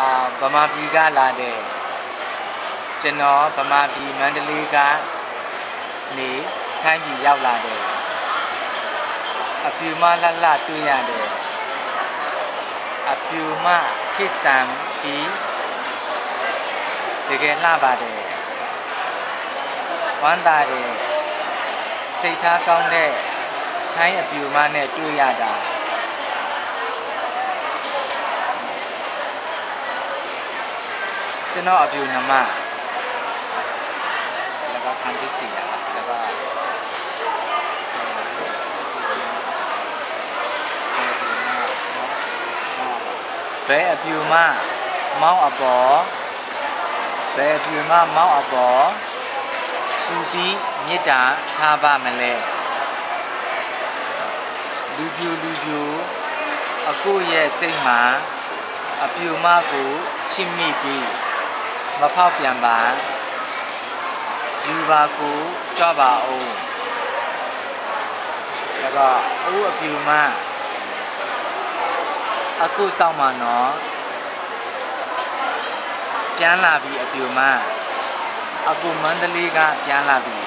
အာဗမာပြည်ကလာတဲ့ကျွန်တော်ဗမာပြည်မန္တလေးကနေထိုင်းပြည်ရောက်လာတယ်အပြူမလှလှတွေ့ရတယ်အပြူမခိဆန်ပြီးတကယ်လှပါတယ်ဝမ်းသာတယ်စိတ်ထားကောင်းတဲ့ထိုင်းအပြူမနဲ့တွေ့ရတာ ကျွန်တော်အပြူနှမแล้วก็ครั้งที่สี่นะครับแล้วก็ဘဲအပြူမမောင်းအပေါ်ဘဲအပြူမမောင်းအပေါ်ပူပြီးမေတ္တာထားပါမလဲလူပြူလူပြူအကိုရဲ့စိတ်မှာအပြူမကိုချစ်မိပြီး မဖောက်ပြန်ပါယူပါကိုကြွပါအောင်แล้วก็ဦးအပြူမအခုဆောင်မှာနော်ပြန်လာပြီအပြူမအခုမန္တလေးကပြန်လာပြီ